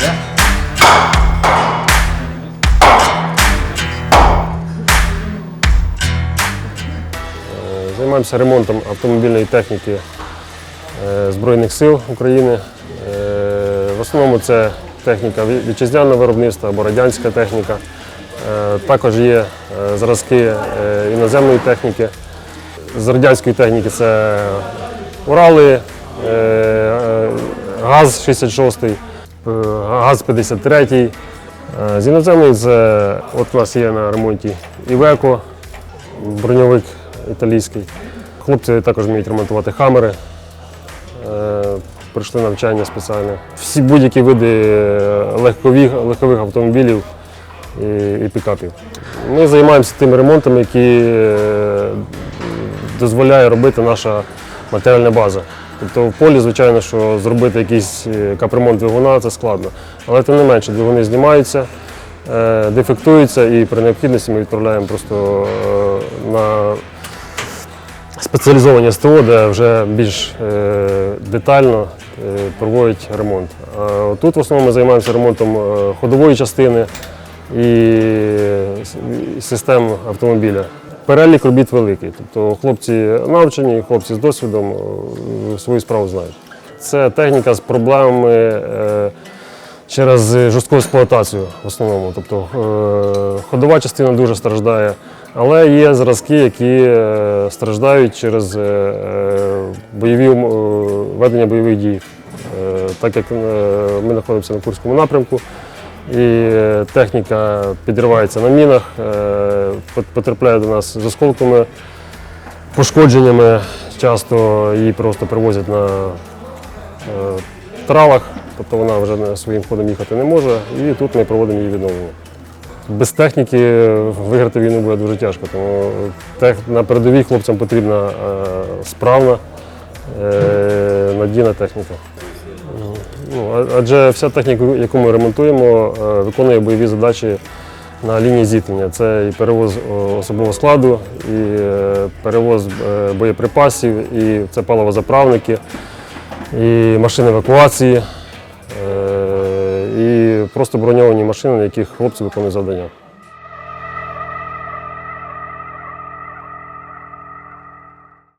Е, займаємося ремонтом автомобільної техніки е, Збройних сил України. Е, в основному це техніка вітчизняного виробництва або радянська техніка. Також є зразки іноземної техніки. З радянської техніки це Урали, ГАЗ-66 е, ГАЗ 66, е, ГАЗ 53. Е, З іноземної це от у нас є на ремонті Івеко, броньовик італійський. Хлопці також вміють ремонтувати хамери. Е, Пройшли навчання спеціальне. Всі будь-які види е, легкових, легкових автомобілів і, і пікапів. Ми займаємося тими ремонтами, які е, дозволяє робити наша матеріальна база. Тобто в полі, звичайно, що зробити якийсь е, капремонт двигуна це складно. Але тим не менше, двигуни знімаються, е, дефектуються і при необхідності ми відправляємо просто е, на спеціалізовані СТО, де вже більш детально проводять ремонт. А тут в основному ми займаємося ремонтом ходової частини і систем автомобіля. Перелік робіт великий. Тобто хлопці навчені, хлопці з досвідом е, свою справу знають. Це техніка з проблемами е, через жорстку експлуатацію в основному. Тобто е, ходова частина дуже страждає, але є зразки, які страждають через бойові ведення бойових дій. Так як ми знаходимося на Курському напрямку, і е, техніка підривається на мінах, е, потрапляє до нас з осколками, пошкодженнями. Часто її просто привозять на е, тралах, тобто вона вже своїм ходом їхати не може, і тут ми проводимо її відновлення. Без техніки виграти війну буде дуже тяжко, тому на передовій хлопцям потрібна справна, надійна техніка. Ну, адже вся техніка, яку ми ремонтуємо, е, виконує бойові задачі на лінії зіткнення. Це і перевоз особового складу, і е, перевоз е, боєприпасів, і це паливозаправники, і машини евакуації, е, і просто броньовані машини, на яких хлопці виконують завдання.